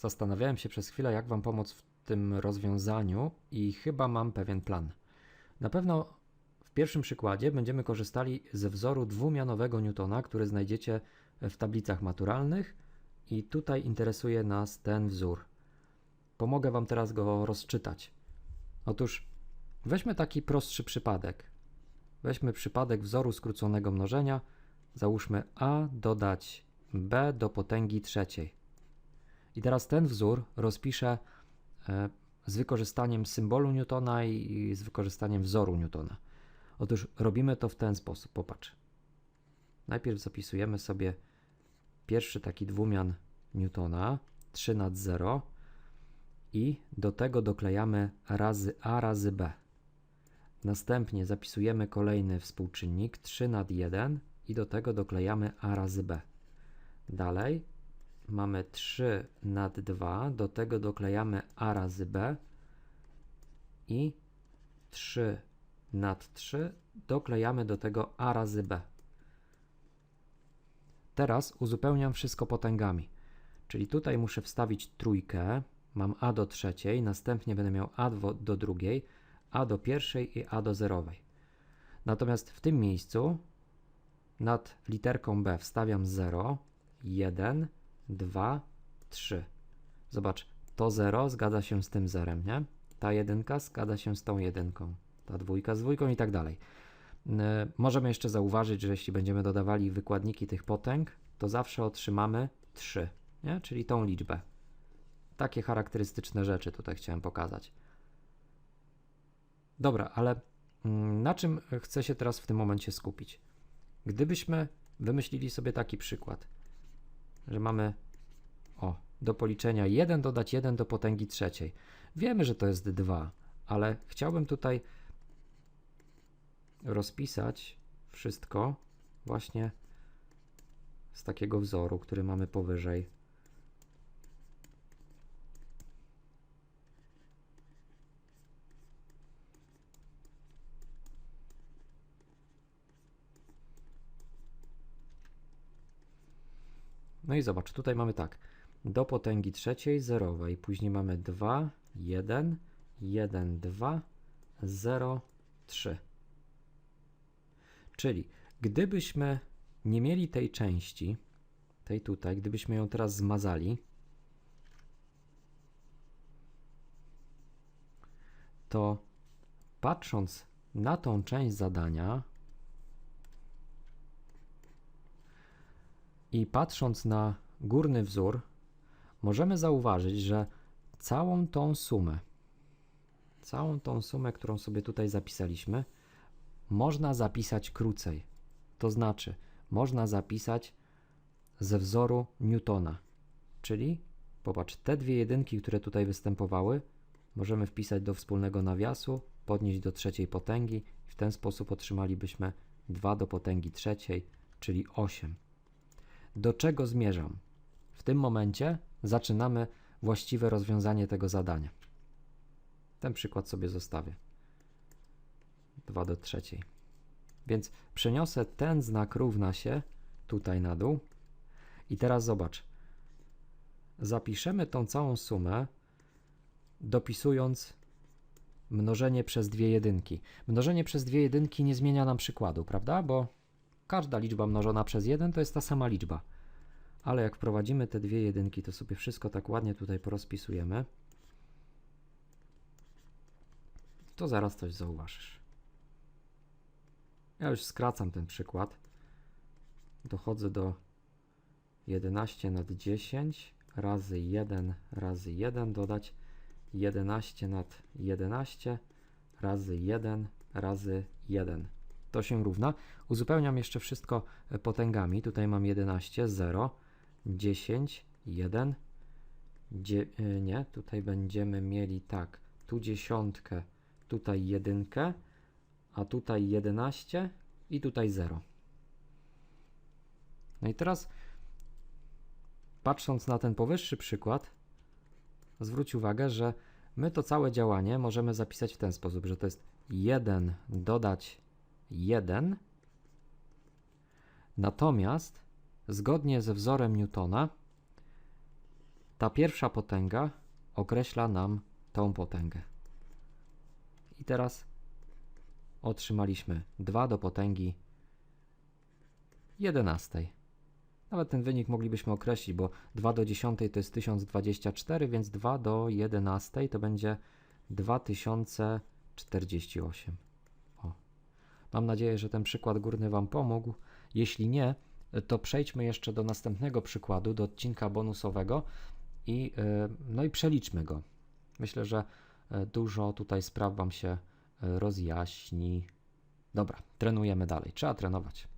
Zastanawiałem się przez chwilę, jak Wam pomóc w tym rozwiązaniu, i chyba mam pewien plan. Na pewno w pierwszym przykładzie będziemy korzystali ze wzoru dwumianowego Newtona, który znajdziecie w tablicach maturalnych, i tutaj interesuje nas ten wzór. Pomogę Wam teraz go rozczytać. Otóż weźmy taki prostszy przypadek. Weźmy przypadek wzoru skróconego mnożenia. Załóżmy a dodać b do potęgi trzeciej. I teraz ten wzór rozpiszę e, z wykorzystaniem symbolu Newtona i, z wykorzystaniem wzoru Newtona. Otóż robimy to w ten sposób. Popatrz. Najpierw zapisujemy sobie pierwszy taki dwumian Newtona 3 nad 0 i do tego doklejamy razy a razy b. Następnie zapisujemy kolejny współczynnik 3 nad 1 i do tego doklejamy a razy b. Dalej mamy 3 nad 2, do tego doklejamy a razy b i 3 nad 3 doklejamy do tego a razy b. Teraz uzupełniam wszystko potęgami. Czyli tutaj muszę wstawić trójkę, mam a do trzeciej, następnie będę miał a do, drugiej, a do pierwszej i a do zerowej. Natomiast w tym miejscu nad literką b wstawiam 0, 1, 2, 3. Zobacz, to 0 zgadza się z tym zerem, nie? Ta jedynka zgadza się z tą jedynką, ta dwójka z dwójką i tak dalej. E, możemy jeszcze zauważyć, że jeśli będziemy dodawali wykładniki tych potęg, to zawsze otrzymamy 3, nie? czyli tą liczbę. Takie charakterystyczne rzeczy tutaj chciałem pokazać. Dobra, ale mm, na czym chcę się teraz w tym momencie skupić? Gdybyśmy wymyślili sobie taki przykład, że mamy o, do policzenia 1 dodać 1 do potęgi trzeciej. Wiemy, że to jest 2, ale chciałbym tutaj rozpisać wszystko właśnie z takiego wzoru, który mamy powyżej. No i zobacz, tutaj mamy tak, do potęgi trzeciej zerowej, później mamy 2, 1, 1, 2, 0, 3. Czyli gdybyśmy nie mieli tej części, tej tutaj, gdybyśmy ją teraz zmazali, to patrząc na tą część zadania i patrząc na górny wzór, możemy zauważyć, że całą tą sumę, całą tą sumę, którą sobie tutaj zapisaliśmy, można zapisać krócej. To znaczy, można zapisać ze wzoru Newtona. Czyli, popatrz, te dwie jedynki, które tutaj występowały, możemy wpisać do wspólnego nawiasu, podnieść do trzeciej potęgi w ten sposób otrzymalibyśmy 2 do potęgi trzeciej, czyli 8. Do czego zmierzam? W tym momencie zaczynamy właściwe rozwiązanie tego zadania. Ten przykład sobie zostawię. 2 do trzeciej. Więc przeniosę ten znak równa się tutaj na dół. I teraz zobacz. Zapiszemy tą całą sumę, dopisując mnożenie przez dwie jedynki. Mnożenie przez dwie jedynki nie zmienia nam przykładu, prawda? Bo każda liczba mnożona przez jeden to jest ta sama liczba. Ale jak wprowadzimy te dwie jedynki, to sobie wszystko tak ładnie tutaj porozpisujemy. To zaraz coś zauważysz. Ja już skracam ten przykład. Dochodzę do 11 nad 10 razy 1 razy 1 dodać 11 nad 11 razy 1 razy 1. To się równa. Uzupełniam jeszcze wszystko potęgami. Tutaj mam 11, 0, 10, 1, dzie, e, nie, tutaj będziemy mieli tak, tu dziesiątkę, tutaj jedynkę, a tutaj 11 i tutaj 0. No i teraz patrząc na ten powyższy przykład, zwróć uwagę, że my to całe działanie możemy zapisać w ten sposób, że to jest 1 dodać 1, natomiast zgodnie ze wzorem Newtona ta pierwsza potęga określa nam tą potęgę. I teraz otrzymaliśmy 2 do potęgi 11. Nawet ten wynik moglibyśmy określić, bo 2 do 10 to jest 1024, więc 2 do 11 to będzie 2048. Mam nadzieję, że ten przykład górny Wam pomógł. Jeśli nie, to przejdźmy jeszcze do następnego przykładu, do odcinka bonusowego i, e, no i przeliczmy go. Myślę, że e, dużo tutaj spraw Wam się e, rozjaśni. Dobra, trenujemy dalej. Trzeba trenować.